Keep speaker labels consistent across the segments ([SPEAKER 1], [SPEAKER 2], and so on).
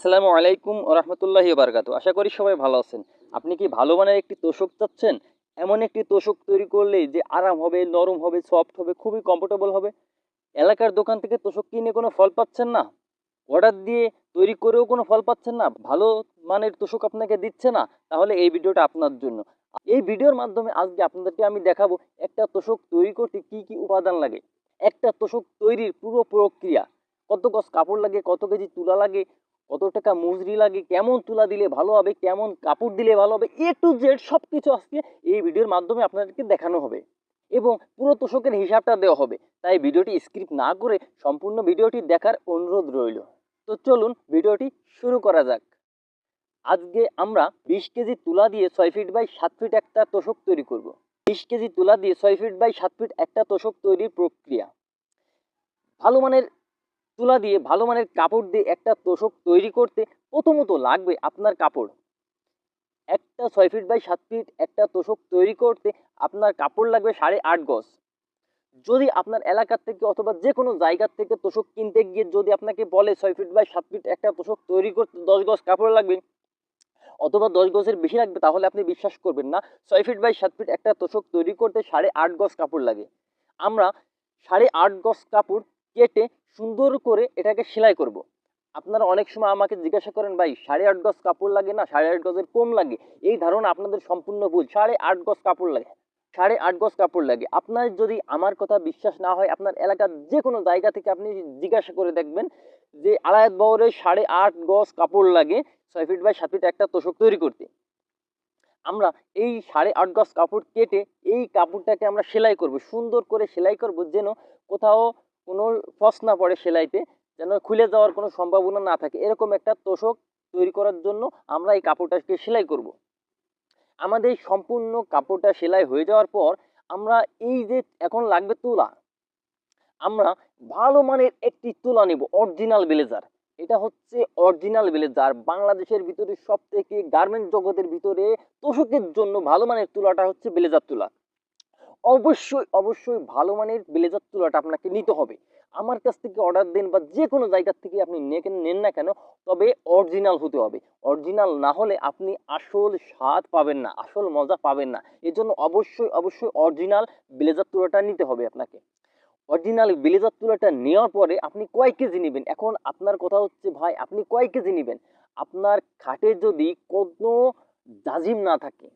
[SPEAKER 1] আসসালামু আলাইকুম রহমতুল্লাহি বারকাত আশা করি সবাই ভালো আছেন। আপনি কি ভালো মানের একটি তোষক চাচ্ছেন? এমন একটি তোষক তৈরি করলে যে আরাম হবে, নরম হবে সফট হবে, খুবই কমফোর্টেবল হবে। এলাকার দোকান থেকে তোষক কিনে কোনো ফল পাচ্ছেন না? অর্ডার দিয়ে তৈরি করেও কোনো ফল পাচ্ছেন না? ভালো মানের তোষক আপনাকে দিচ্ছে না? তাহলে এই ভিডিওটা আপনার জন্য। এই ভিডিওর মাধ্যমে আজকে আপনাদেরকে আমি দেখাবো একটা তোষক তৈরি করতে কি কি উপাদান লাগে। একটা তোষক তৈরির পুরো প্রক্রিয়া। কত গজ কাপড় লাগে, কত কেজি তুলা লাগে কত টাকা মজুরি লাগে, কেমন তুলা দিলে ভালো হবে, কেমন কাপড় দিলে ভালো হবে এ টু জেড সব কিছু আজকে এই ভিডিওর মাধ্যমে আপনাদেরকে দেখানো হবে এবং পুরো তোষকের হিসাবটা দেওয়া হবে। তাই ভিডিওটি স্ক্রিপ্ট না করে সম্পূর্ণ ভিডিওটি দেখার অনুরোধ রইল। তো চলুন ভিডিওটি শুরু করা যাক। আজকে আমরা বিশ কেজি তুলা দিয়ে ছয় ফিট বাই সাত ফিট একটা তোষক তৈরি করব। বিশ কেজি তুলা দিয়ে ছয় ফিট বাই সাত ফিট একটা তোষক তৈরির প্রক্রিয়া। ভালো মানের তুলা দিয়ে ভালো মানের কাপড় দিয়ে একটা তোষক তৈরি করতে প্রথমত লাগবে আপনার কাপড়। একটা ছয় ফিট বাই সাত ফিট একটা তোষক তৈরি করতে আপনার কাপড় লাগবে সাড়ে আট গজ। যদি আপনার এলাকার থেকে অথবা যে কোনো জায়গার থেকে তোষক কিনতে গিয়ে যদি আপনাকে বলে ছয় ফিট বাই সাত ফিট একটা তোষক তৈরি করতে দশ গজ কাপড় লাগবে অথবা দশ গজের বেশি লাগবে তাহলে আপনি বিশ্বাস করবেন না, ছয় ফিট বাই সাত ফিট একটা তোষক তৈরি করতে সাড়ে আট গজ কাপড় লাগে। আমরা সাড়ে আট গজ কাপড় কেটে সুন্দর করে এটাকে সেলাই করব। আপনারা অনেক সময় আমাকে জিজ্ঞাসা করেন, ভাই, সাড়ে আট গজ কাপড় লাগে না? সাড়ে আট গজের কম লাগে? এই ধারণা আপনাদের সম্পূর্ণ ভুল। সাড়ে আট গজ কাপড় লাগে। সাড়ে আট গজ কাপড় লাগে। আপনার যদি আমার কথা বিশ্বাস না হয়, আপনার এলাকার যে কোনো জায়গা থেকে আপনি জিজ্ঞাসা করে দেখবেন যে আড়ায়াত বহরে সাড়ে আট গজ কাপড় লাগে। ছয় ফিট বাই সাত ফিট একটা তোষক তৈরি করতে। আমরা এই সাড়ে আট গজ কাপড় কেটে এই কাপড়টাকে আমরা সেলাই করব। সুন্দর করে সেলাই করব যেন কোথাও কোনো ফস না পড়ে সেলাইতে, যেন খুলে যাওয়ার কোনো সম্ভাবনা না থাকে। এরকম একটা তোষক তৈরি করার জন্য আমরা এই কাপড়টাকে সেলাই করব। আমাদের এই সম্পূর্ণ কাপড়টা সেলাই হয়ে যাওয়ার পর আমরা এই যে এখন লাগবে তুলা, আমরা ভালো মানের একটি তুলা নেব, অরিজিনাল ব্লেজার। এটা হচ্ছে অরিজিনাল ব্লেজার। বাংলাদেশের ভিতরে সব থেকে গার্মেন্ট জগতের ভিতরে তোষকের জন্য ভালো মানের তুলাটা হচ্ছে ব্লেজার তুলা। অবশ্যই অবশ্যই ভালো মানের ব্লেজার তুলাটা আপনাকে নিতে হবে। আমার কাছ থেকে অর্ডার দেন বা যে কোনো জায়গার থেকে আপনি নেন না কেন, তবে অরিজিনাল হতে হবে। অরিজিনাল না হলে আপনি আসল স্বাদ পাবেন না, আসল মজা পাবেন না। এর জন্য অবশ্যই অবশ্যই অরিজিনাল ব্লেজার তুলাটা নিতে হবে আপনাকে। অরিজিনাল ব্লেজার তুলাটা নেওয়ার পরে আপনি কয় কেজি নেবেন? এখন আপনার কথা হচ্ছে, ভাই, আপনি কয় কেজি নেবেন? আপনার খাটে যদি কোনো জাজিম না থাকে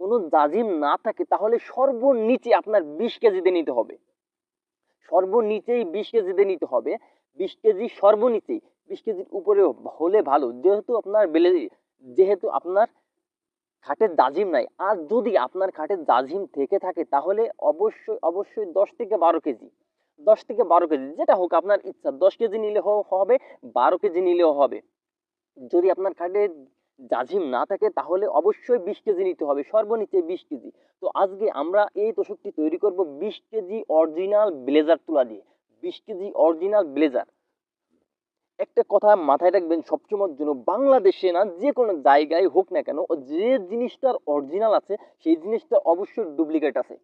[SPEAKER 1] কোনো জাজিম না থাকে, তাহলে সর্বনিচে আপনার বিশ কেজিতে নিতে হবে। সর্বনিচেই বিশ কেজিতে নিতে হবে। বিশ কেজি সর্বনিচেই, বিশ কেজির উপরে হলে ভালো। যেহেতু আপনার বেলে, যেহেতু আপনার খাটের দাজিম নাই, আর যদি আপনার খাটের দাজিম থেকে থাকে, তাহলে অবশ্যই অবশ্যই দশ থেকে বারো কেজি। দশ থেকে বারো কেজি, যেটা হোক আপনার ইচ্ছা। দশ কেজি নিলে হবে, বারো কেজি নিলেও হবে। যদি আপনার খাটে জাজিম না থাকে, তাহলে অবশ্যই বিশ কেজি নিতে হবে, সর্বনিচে বিশ কেজি। তো আজকে আমরা এই তোষকটি তৈরি করব বিশ কেজি অরিজিনাল ব্লেজার তুলা দিয়ে, বিশ কেজি অরিজিনাল ব্লেজার। একটা কথা মাথায় রাখবেন, সবসময়ের জন্য বাংলাদেশে না, যে কোনো জায়গায় হোক না কেন, যে জিনিসটার অরিজিনাল আছে, সেই জিনিসটা অবশ্যই ডুপ্লিকেট আছে।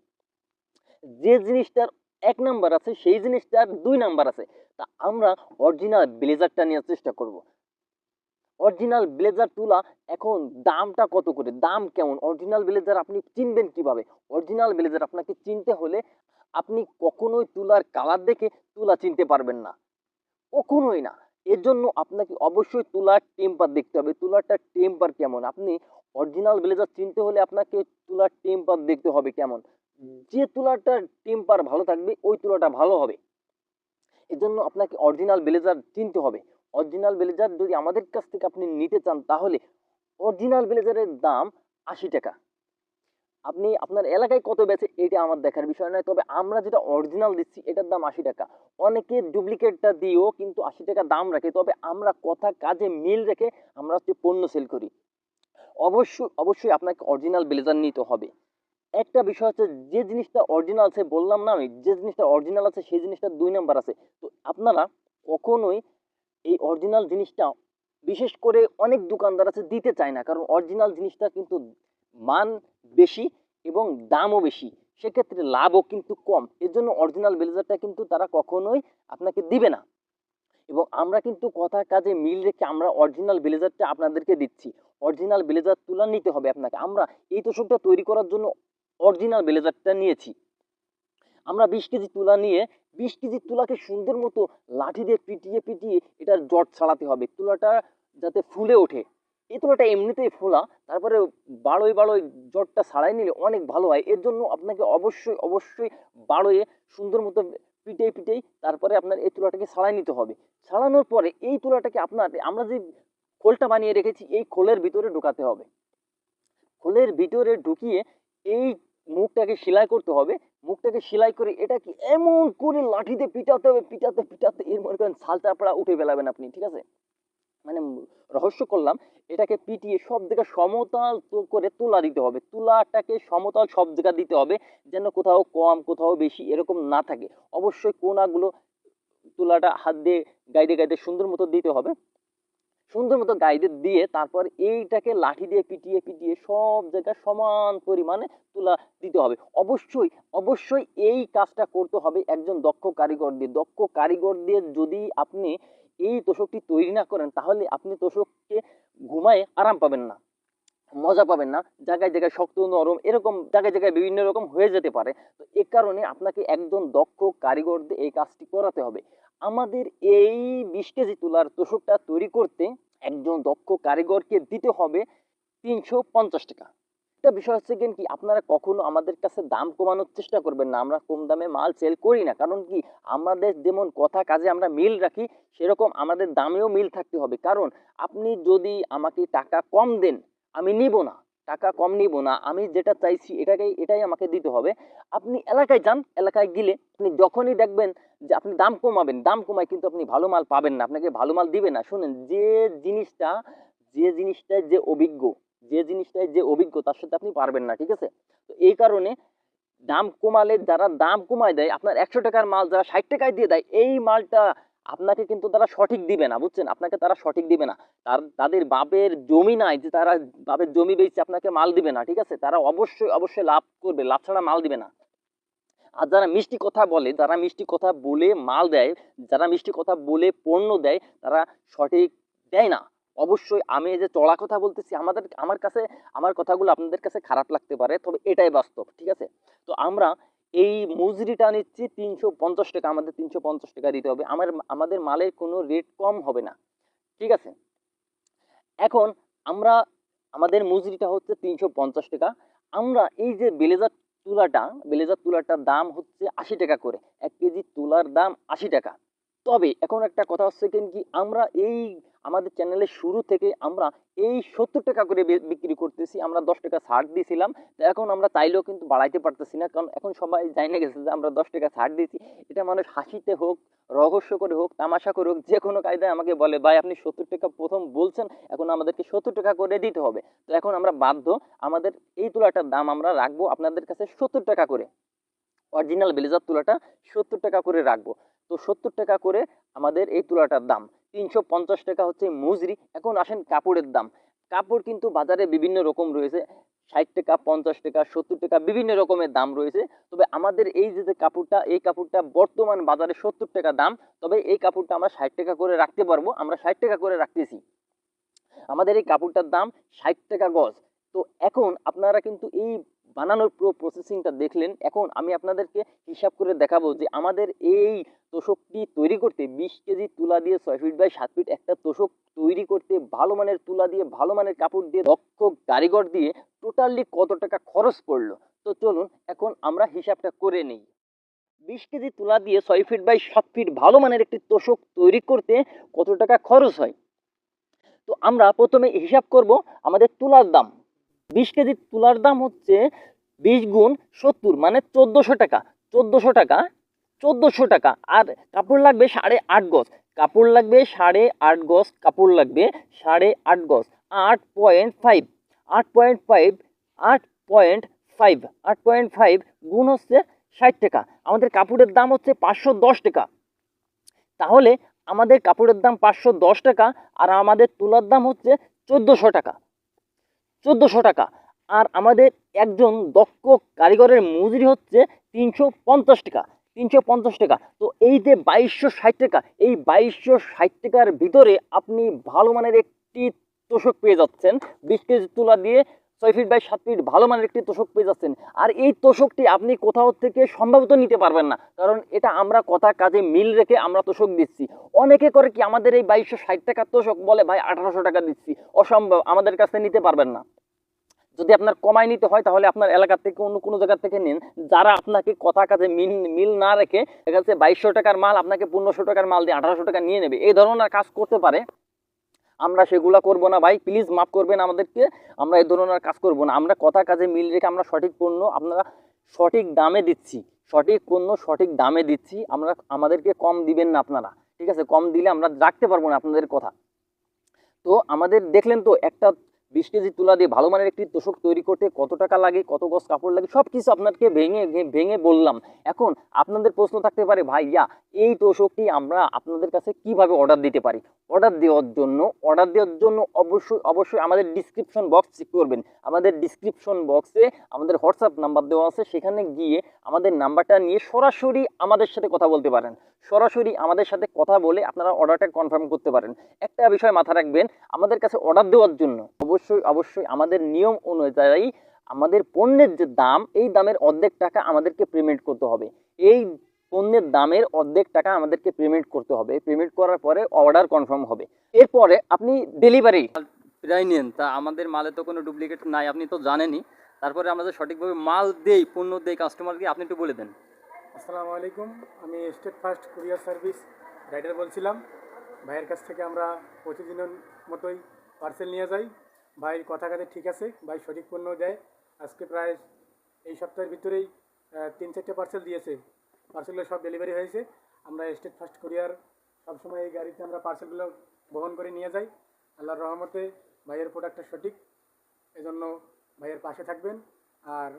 [SPEAKER 1] যে জিনিসটার এক নাম্বার আছে, সেই জিনিসটার দুই নাম্বার আছে। তা আমরা অরিজিনাল ব্লেজারটা নেওয়ার চেষ্টা করব। অরিজিনাল ব্লেজার তুলা, এখন দামটা কত করে? দাম কেমন? অরিজিনাল ব্লেজার আপনি চিনবেন কীভাবে? অরিজিনাল ব্লেজার আপনাকে চিনতে হলে আপনি কখনোই তুলার কালার দেখে তুলা চিনতে পারবেন না। কখনোই না। এর জন্য আপনাকে অবশ্যই তুলার টেম্পার দেখতে হবে। তুলারটা টেম্পার কেমন? আপনি অরিজিনাল ব্লেজার চিনতে হলে আপনাকে তুলার টেম্পার দেখতে হবে কেমন? যে তুলাটার টেম্পার ভালো থাকবে, ওই তুলাটা ভালো হবে। এজন্য আপনাকে অরিজিনাল ব্লেজার চিনতে হবে। অরিজিনাল ব্লেজার যদি আমাদের কাছ থেকে আপনি নিতে চান, তাহলে অরিজিনাল ব্লেজারের দাম আশি টাকা। আপনি আপনার এলাকায় কত বেছে এটা আমার দেখার বিষয় নয়। তবে আমরা যেটা অরিজিনাল দিচ্ছি, এটার দাম আশি টাকা। অনেকে ডুপ্লিকেটটা দিয়েও কিন্তু আশি টাকা দাম রাখে। তবে আমরা কথা কাজে মিল রেখে আমরা হচ্ছে পণ্য সেল করি। অবশ্যই অবশ্যই আপনাকে অরিজিনাল ব্লেজার নিতে হবে। একটা বিষয় হচ্ছে, যে জিনিসটা অরিজিনাল আছে, বললাম না আমি, যে জিনিসটা অরিজিনাল আছে, সেই জিনিসটা দুই নাম্বার আছে। তো আপনারা কখনোই এই অরিজিনাল জিনিসটা বিশেষ করে অনেক দোকানদার আছে দিতে চায় না। কারণ অরিজিনাল জিনিসটা কিন্তু মান বেশি এবং দামও বেশি। সেক্ষেত্রে লাভও কিন্তু কম। এর জন্য অরিজিনাল ব্লেজারটা কিন্তু তারা কখনোই আপনাকে দিবে না। এবং আমরা কিন্তু কথা কাজে মিল রেখে আমরা অরিজিনাল ব্লেজারটা আপনাদেরকে দিচ্ছি। অরিজিনাল ব্লেজার তুলা নিতে হবে আপনাকে। আমরা এই তোষকটা তৈরি করার জন্য অরিজিনাল ব্লেজারটা নিয়েছি। আমরা বিশ কেজি তুলা নিয়ে বিশ কেজি তুলাকে সুন্দর মতো লাঠি দিয়ে পিটিয়ে পিটিয়ে এটার জট ছাড়াতে হবে। তুলাটা যাতে ফুলে ওঠে। এই তুলাটা এমনিতেই ফোলা, তারপরে বাড়োয় বাড়োয় জটটা ছাড়াই নিলে অনেক ভালো হয়। এর জন্য আপনাকে অবশ্যই অবশ্যই বাড়োয়ে সুন্দর মতো পিটেই পিটেই তারপরে আপনার এই তুলাটাকে ছাড়াই নিতে হবে। ছাড়ানোর পরে এই তুলাটাকে আপনার, আমরা যে খোলটা বানিয়ে রেখেছি, এই খোলের ভিতরে ঢোকাতে হবে। খোলের ভিতরে ঢুকিয়ে এই মুখটাকে সেলাই করতে হবে। মুখটাকে সেলাই করে এটাকে এমন করে লাঠিতে পিটাতে হবে, পিটাতে পিটাতে, এর মনে করেন ছাল চাপড়া উঠে ফেলাবেন আপনি, ঠিক আছে? মানে রহস্য করলাম, এটাকে পিটিয়ে সব জায়গা সমতল করে তুলা দিতে হবে, তুলাটাকে সমতল সব জায়গা দিতে হবে, যেন কোথাও কম, কোথাও বেশি এরকম না থাকে। অবশ্যই কোনাগুলো তুলাটা হাত দিয়ে গাইতে গাইতে সুন্দর মতো দিতে হবে। সুন্দর মতো গাইডে দিয়ে তারপর এইটাকে লাঠি দিয়ে পিটিয়ে পিটিয়ে সব জায়গায় সমান পরিমাণে তুলা দিতে হবে। অবশ্যই অবশ্যই এই কাজটা করতে হবে একজন দক্ষ কারিগর দিয়ে। দক্ষ কারিগর দিয়ে যদি আপনি এই তোষকটি তৈরি না করেন তাহলে আপনি তোষককে ঘুমায় আরাম পাবেন না। মজা পাবেন না, জায়গায় জায়গায় শক্ত, নরম, এরকম জায়গায় জায়গায় বিভিন্ন রকম হয়ে যেতে পারে। তো এ কারণে আপনাকে একজন দক্ষ কারিগর দিয়ে এই কাজটি করাতে হবে। আমাদের এই বিশ কেজি তুলার তোষকটা তৈরি করতে একজন দক্ষ কারিগরকে দিতে হবে তিনশো পঞ্চাশ টাকা। একটা বিষয় হচ্ছে কি, আপনারা কখনো আমাদের কাছে দাম কমানোর চেষ্টা করবেন না, আমরা কম দামে মাল সেল করি না। কারণ কি, আমাদের যেমন কথা কাজে আমরা মিল রাখি, সেরকম আমাদের দামেও মিল থাকতে হবে। কারণ আপনি যদি আমাকে টাকা কম দেন আমি নিব না, টাকা কম নিব না, আমি যেটা চাইছি এটাকেই, এটাই আমাকে দিতে হবে। আপনি এলাকায় যান, এলাকায় গেলে আপনি যখনই দেখবেন যে আপনি দাম কমাবেন, দাম কমায় কিন্তু আপনি ভালো মাল পাবেন না, আপনাকে ভালো মাল দিবে না। শুনেন, যে জিনিসটা, যে জিনিসটায় যে অভিজ্ঞ, যে জিনিসটায় যে অভিজ্ঞ, তার সাথে আপনি পারবেন না, ঠিক আছে? তো এই কারণে দাম কমালে যারা দাম কমায় দেয়, আপনার একশো টাকার মাল যারা ষাট টাকায় দিয়ে দেয়, এই মালটা আপনাকে কিন্তু তারা সঠিক দিবে না, বুঝছেন? আপনাকে তারা সঠিক দিবে না। তার, তাদের বাপের জমি নাই যে তারা বাপের জমি বেচে আপনাকে মাল দিবে না, ঠিক আছে? তারা অবশ্যই অবশ্যই লাভ করবে, লাভ ছাড়া মাল দিবে না। আর যারা মিষ্টি কথা বলে, যারা মিষ্টি কথা বলে মাল দেয়, যারা মিষ্টি কথা বলে পণ্য দেয়, তারা সঠিক দেয় না। অবশ্যই আমি যে চড়া কথা বলতেছি, আমাদের, আমার কাছে, আমার কথাগুলো আপনাদের কাছে খারাপ লাগতে পারে, তবে এটাই বাস্তব, ঠিক আছে? তো আমরা এই মজুরিটা নিচ্ছি তিনশো পঞ্চাশ টাকা, আমাদের তিনশো পঞ্চাশ টাকা দিতে হবে। আমার, আমাদের মালের কোনো রেট কম হবে না। ঠিক আছে? এখন আমরা, আমাদের মজুরিটা হচ্ছে তিনশো পঞ্চাশ টাকা। আমরা এই যে বেলেজার তুলাটা, বেলেজার তুলাটার দাম হচ্ছে আশি টাকা করে। এক কেজি তুলার দাম আশি টাকা। তবে এখন একটা কথা হচ্ছে কেন কি, আমরা এই আমাদের চ্যানেলের শুরু থেকে আমরা এই সত্তর টাকা করে বিক্রি করতেছি, আমরা দশ টাকা ছাড় দিয়েছিলাম তো এখন আমরা চাইলেও কিন্তু বাড়াইতে পারতেছি না, কারণ এখন সবাই জানে গেছে যে আমরা দশ টাকা ছাড় দিয়েছি। এটা মানুষ হাসিতে হোক, রহস্য করে হোক, তামাশা করে হোক, যে কোনো কায়দায় আমাকে বলে, ভাই, আপনি সত্তর টাকা প্রথম বলছেন, এখন আমাদেরকে সত্তর টাকা করে দিতে হবে। তো এখন আমরা বাধ্য, আমাদের এই তুলাটার দাম আমরা রাখব আপনাদের কাছে সত্তর টাকা করে। অরিজিনাল ব্লেজার তুলাটা সত্তর টাকা করে রাখব। তো সত্তর টাকা করে আমাদের এই তুলাটার দাম। তিনশো পঞ্চাশ টাকা হচ্ছে মজুরি। এখন আসেন কাপড়ের দাম। কাপড় কিন্তু বাজারে বিভিন্ন রকম রয়েছে। ষাট টাকা, পঞ্চাশ টাকা, সত্তর টাকা বিভিন্ন রকমের দাম রয়েছে। তবে আমাদের এই যে কাপড়টা, এই কাপড়টা বর্তমান বাজারে সত্তর টাকা দাম। তবে এই কাপড়টা আমরা ষাট টাকা করে রাখতে পারব। আমরা ষাট টাকা করে রাখতেছি। আমাদের এই কাপড়টার দাম ষাট টাকা গজ। তো এখন আপনারা কিন্তু এই বানানোর পুরো প্রসেসিংটা দেখলেন, এখন আমি আপনাদেরকে হিসাব করে দেখাবো যে আমাদের এই তোষকটি তৈরি করতে বিশ কেজি তুলা দিয়ে ছয় ফিট বাই সাত ফিট একটা তোষক তৈরি করতে ভালো মানের তুলা দিয়ে, ভালো মানের কাপড় দিয়ে, দক্ষ কারিগর দিয়ে টোটালি কত টাকা খরচ পড়ল? তো চলুন, এখন আমরা হিসাবটা করে নিই। বিশ কেজি তুলা দিয়ে ছয় ফিট বাই সাত ফিট ভালো মানের একটি তোষক তৈরি করতে কত টাকা খরচ হয়? তো আমরা প্রথমে হিসাব করব আমাদের তুলার দাম। বিশ কেজি তুলার দাম হচ্ছে বিশ গুণ সত্তর মানে চোদ্দোশো টাকা চোদ্দোশো টাকা চোদ্দোশো টাকা। আর কাপড় লাগবে সাড়ে আট গজ, কাপড় লাগবে সাড়ে আট গজ, কাপড় লাগবে সাড়ে আট গজ, আট পয়েন্ট ফাইভ, আট পয়েন্ট ফাইভ, আট পয়েন্ট ফাইভ, আট পয়েন্ট ফাইভ গুণ হচ্ছে ষাট টাকা। আমাদের কাপড়ের দাম হচ্ছে পাঁচশো দশ টাকা। তাহলে আমাদের কাপড়ের দাম পাঁচশো দশ টাকা আর আমাদের তুলার দাম হচ্ছে চোদ্দোশো টাকা। চোদ্দোশো টাকা। আর আমাদের একজন দক্ষ কারিগরের মজুরি হচ্ছে তিনশো পঞ্চাশ টাকা, তিনশো পঞ্চাশ টাকা। তো এই যে বাইশশো ষাট টাকা, এই বাইশশো ষাট টাকার ভিতরে আপনি ভালো মানের একটি তোষক পেয়ে যাচ্ছেন। বিশ কেজি তুলা দিয়ে ছয় ফিট বাই সাত ফিট ভালো মানের একটি তোষক পেয়ে যাচ্ছেন। আর এই তোষকটি আপনি কোথাও থেকে সম্ভবত নিতে পারবেন না। কারণ এটা আমরা কথা কাজে মিল রেখে আমরা তোষক দিচ্ছি। অনেকে করে কি, আমাদের এই বাইশশো ষাট টাকার তোষক বলে, ভাই, আঠারোশো টাকা দিচ্ছি। অসম্ভব, আমাদের কাছে নিতে পারবেন না। যদি আপনার কমাই নিতে হয়, তাহলে আপনার এলাকা থেকে অন্য কোনো জায়গা থেকে নিন। যারা আপনাকে কথা কাজে মিল মিল না রেখে দেখা যাচ্ছে বাইশশো টাকার মাল আপনাকে পনেরোশো টাকার মাল দিয়ে আঠারোশো টাকা নিয়ে নেবে। এই ধরনের কাজ করতে পারে। আমরা সেগুলো করব না, ভাই। প্লিজ মাফ করবেন আমাদেরকে। আমরা এই ধরনের কাজ করব না। আমরা কথা কাজে মিল রেখে আমরা সঠিক পণ্য আপনারা সঠিক দামে দিচ্ছি। সঠিক পণ্য সঠিক দামে দিচ্ছি। আমরা আমাদেরকে কম দিবেন না আপনারা। ঠিক আছে? কম দিলে আমরা রাখতে পারব না আপনাদের কথা। তো আমাদের দেখলেন তো একটা বিশ কেজি তুলা দিয়ে ভালো মানের একটি তোষক তৈরি করতে কত টাকা লাগে, কত গজ কাপড় লাগে সব কিছু আপনাকে ভেঙে ভেঙে বললাম। এখন আপনাদের প্রশ্ন থাকতে পারে, ভাইয়া, এই তোষকটি আমরা আপনাদের কাছে কীভাবে অর্ডার দিতে পারি? অর্ডার দেওয়ার জন্য অর্ডার দেওয়ার জন্য অবশ্যই অবশ্যই আমাদের ডিসক্রিপশন বক্স চেক করবেন। আমাদের ডিসক্রিপশন বক্সে আমাদের হোয়াটসঅ্যাপ নাম্বার দেওয়া আছে, সেখানে গিয়ে আমাদের নাম্বারটা নিয়ে সরাসরি আমাদের সাথে কথা বলতে পারেন। সরাসরি আমাদের সাথে কথা বলে আপনারা অর্ডারটা কনফার্ম করতে পারেন। একটা বিষয় মাথা রাখবেন, আমাদের কাছে অর্ডার দেওয়ার জন্য অবশ্যই অবশ্যই অবশ্যই আমাদের নিয়ম অনুযায়ী আমাদের পণ্যের যে দাম এই দামের অর্ধেক টাকা আমাদেরকে পেমেন্ট করতে হবে। এই পণ্যের দামের অর্ধেক টাকা আমাদেরকে পেমেন্ট করতে হবে। পেমেন্ট করার পরে অর্ডার কনফার্ম হবে। এরপরে আপনি ডেলিভারি প্রায় নেন তা আমাদের মালে তো কোনো ডুপ্লিকেট নাই আপনি তো জানেনই। তারপরে আমাদের সঠিকভাবে মাল দেই পণ্য দেই কাস্টমারকে আপনি একটু বলে দেন।
[SPEAKER 2] আসসালামু আলাইকুম আমি state first courier service rider বলছিলাম। ভাইয়ের কাছ থেকে আমরা প্রতিদিনের মতোই পার্সেল নিয়ে যাই। ভাই কথা কাজে ঠিক আছে, ভাই সঠিক পণ্য দেয়। আজকে প্রায় এই সপ্তাহের ভিতরেই তিন চারটে পার্সেল দিয়েছে। পার্সেলগুলো সব ডেলিভারি হয়েছে। আমরা স্টেট ফার্স্ট কুরিয়ার সবসময় এই গাড়িতে আমরা পার্সেলগুলো বহন করে নিয়ে যাই। আল্লাহর রহমতে ভাইয়ের প্রোডাক্টটা সঠিক। এজন্য ভাইয়ের পাশে থাকবেন আর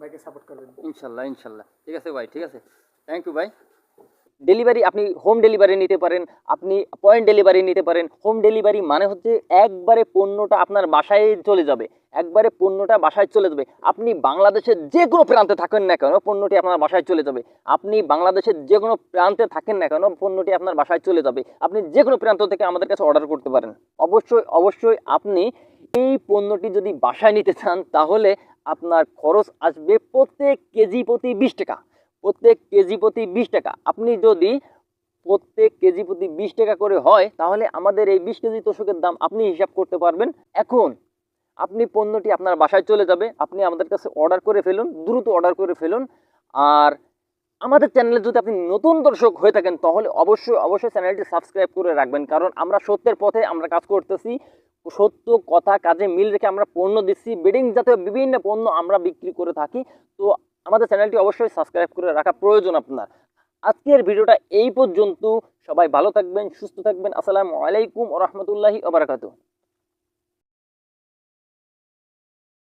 [SPEAKER 2] ভাইকে সাপোর্ট করবেন।
[SPEAKER 1] ইনশাল্লাহ ইনশাল্লাহ। ঠিক আছে ভাই, ঠিক আছে। থ্যাংক ইউ ভাই। ডেলিভারি আপনি হোম ডেলিভারি নিতে পারেন, আপনি পয়েন্ট ডেলিভারি নিতে পারেন। হোম ডেলিভারি মানে হচ্ছে একবারে পণ্যটা আপনার বাসায় চলে যাবে। একবারে পণ্যটা বাসায় চলে যাবে। আপনি বাংলাদেশের যে কোনো প্রান্তে থাকেন না কেন, পণ্যটি আপনার বাসায় চলে যাবে। আপনি বাংলাদেশের যে কোনো প্রান্তে থাকেন না কেন, পণ্যটি আপনার বাসায় চলে যাবে। আপনি যে কোনো প্রান্ত থেকে আমাদের কাছে অর্ডার করতে পারেন। অবশ্যই অবশ্যই আপনি এই পণ্যটি যদি বাসায় নিতে চান, তাহলে আপনার খরচ আসবে প্রত্যেক কেজি প্রতি বিশ টাকা। প্রত্যেক কেজি প্রতি বিশ টাকা। আপনি যদি প্রত্যেক কেজি প্রতি বিশ টাকা করে হয়, তাহলে আমাদের এই বিশ কেজি তোষকের দাম আপনি হিসাব করতে পারবেন। এখন আপনি পণ্যটি আপনার বাসায় চলে যাবে, আপনি আমাদের কাছে অর্ডার করে ফেলুন, দ্রুত অর্ডার করে ফেলুন। আর আমাদের চ্যানেলে যদি আপনি নতুন দর্শক হয়ে থাকেন, তাহলে অবশ্যই অবশ্যই চ্যানেলটি সাবস্ক্রাইব করে রাখবেন। কারণ আমরা সত্যের পথে আমরা কাজ করতেছি, সত্য কথা কাজে মিল রেখে আমরা পণ্য দিচ্ছি। বেডিং জাতীয় বিভিন্ন পণ্য আমরা বিক্রি করে থাকি। তো আমাদের চ্যানেলটি অবশ্যই সাবস্ক্রাইব করে রাখা প্রয়োজন আপনার। আজকের ভিডিওটা এই পর্যন্ত। সবাই ভালো থাকবেন, সুস্থ থাকবেন। আসসালামু আলাইকুম রহমতুল্লাহি ওবরাকাতু